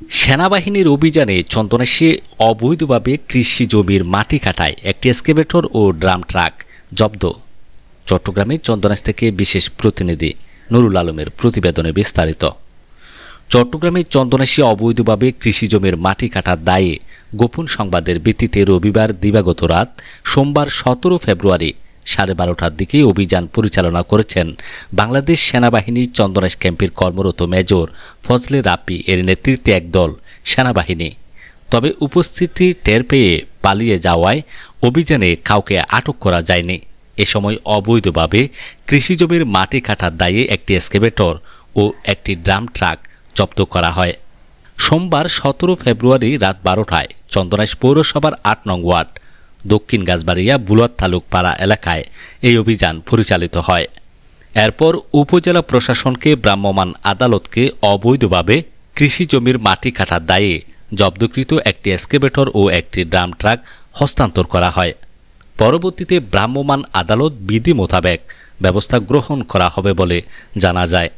সেনাবাহিনীর অভিযানে চন্দনাশে অবৈধভাবে কৃষি জমির মাটি কাটায় একটি এসকেভেটর ও ড্রাম ট্রাক জব্দ। চট্টগ্রামে চন্দনাশ থেকে বিশেষ প্রতিনিধি নুরুল আলমের প্রতিবেদনে বিস্তারিত। চট্টগ্রামে চন্দনাশী অবৈধভাবে কৃষি জমির মাটি কাটার দায়ে গোপন সংবাদের ভিত্তিতে রবিবার দিবাগত রাত সোমবার সতেরো ফেব্রুয়ারি সাড়ে বারোটার দিকে অভিযান পরিচালনা করেছেন বাংলাদেশ সেনাবাহিনী চন্দনাশ ক্যাম্পের কর্মরত মেজর ফজলে রাপ্পি এর নেতৃত্বে একদল সেনাবাহিনী। তবে উপস্থিতি টের পেয়ে পালিয়ে যাওয়ায় অভিযানে কাউকে আটক করা যায়নি। এ সময় অবৈধভাবে কৃষি জমির মাটি কাটার দায়ে একটি এসকেভেটর ও একটি ড্রাম ট্রাক জব্দ করা হয়। সোমবার সতেরো ফেব্রুয়ারি রাত বারোটায় চন্দনাইশ পৌরসভার আট নং ওয়ার্ড দক্ষিণ গাছবাড়িয়া বুলত তালুকপাড়া এলাকায় এই অভিযান পরিচালিত হয়। এরপর উপজেলা প্রশাসনকে ভ্রাম্যমাণ আদালতকে অবৈধভাবে কৃষি জমির মাটি কাটার দায়ে জব্দকৃত একটি এসকেভেটর ও একটি ড্রাম ট্রাক হস্তান্তর করা হয়। পরবর্তীতে ভ্রাম্যমাণ আদালত বিধি মোতাবেক ব্যবস্থা গ্রহণ করা হবে বলে জানা যায়।